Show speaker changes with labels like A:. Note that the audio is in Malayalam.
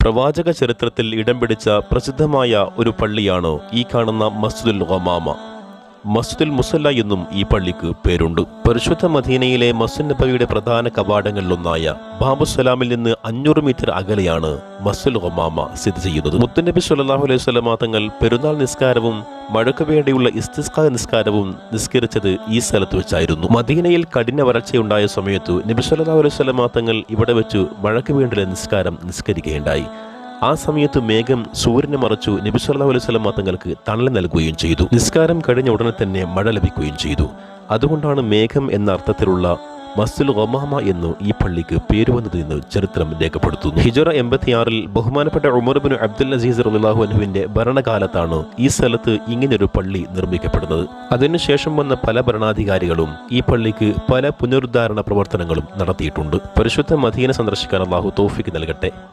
A: പ്രവാചക ചരിത്രത്തിൽ ഇടം പിടിച്ച പ്രസിദ്ധമായ ഒരു പള്ളിയാണ് ഈ കാണുന്ന മസ്ജിദുൽ ഗമാമ മസ്ജിദുൽ മുസല്ല എന്നും ഈ പള്ളിക്ക് പേരുണ്ട്. പരിശുദ്ധ മദീനയിലെ മസ്ജിദ് നബവിയുടെ പ്രധാന കവാടങ്ങളിലൊന്നായ ബാബുസലാമിൽ നിന്ന് അഞ്ഞൂറ് മീറ്റർ അകലെയാണ് മസ്ജിദുൽ ഗമാമ സ്ഥിതി ചെയ്യുന്നത്. മുത്തുനബി സല്ലല്ലാഹു അലൈഹി വസല്ലമ തങ്ങൾ പെരുന്നാൾ നിസ്കാരവും മഴയ്ക്ക് വേണ്ടിയുള്ള ഇസ്തിസ്ക നിസ്കാരവും നിസ്കരിച്ചത് ഈ സ്ഥലത്ത് വെച്ചായിരുന്നു. മദീനയിൽ കഠിന വരൾച്ചയുണ്ടായ സമയത്തു നബി സല്ലല്ലാഹു അലൈഹി വസല്ലം തങ്ങൾ ഇവിടെ വെച്ചു മഴയ്ക്ക് വേണ്ടിയുള്ള നിസ്കാരം നിസ്കരിക്കുകയുണ്ടായി. ആ സമയത്ത് മേഘം സൂര്യനെ മറച്ചു നബി സല്ലല്ലാഹു അലൈഹി വസല്ലം തങ്ങൾക്ക് തണൽ നൽകുകയും ചെയ്തു. നിസ്കാരം കഴിഞ്ഞ ഉടനെ തന്നെ മഴ ലഭിക്കുകയും ചെയ്തു. അതുകൊണ്ടാണ് മേഘം എന്ന അർത്ഥത്തിലുള്ള മസ്തുൽ ഒമാമ എന്നു ഈ പള്ളിക്ക് പേര് വന്നത് എന്ന് ചരിത്രം രേഖപ്പെടുത്തുന്നു. ഹിജറ എൺപത്തിയാറിൽ ബഹുമാനപ്പെട്ട ഉമർബിൻ അബ്ദുൽ അസീസ് റളിയല്ലാഹു അൻഹുവിന്റെ ഭരണകാലത്താണ് ഈ സ്ഥലത്ത് ഇങ്ങനൊരു പള്ളി നിർമ്മിക്കപ്പെടുന്നത്. അതിനുശേഷം വന്ന പല ഭരണാധികാരികളും ഈ പള്ളിക്ക് പല പുനരുദ്ധാരണ പ്രവർത്തനങ്ങളും നടത്തിയിട്ടുണ്ട്. പരിശുദ്ധ മദീന സന്ദർശിക്കാൻ അള്ളാഹു തോഫിക്ക് നൽകട്ടെ.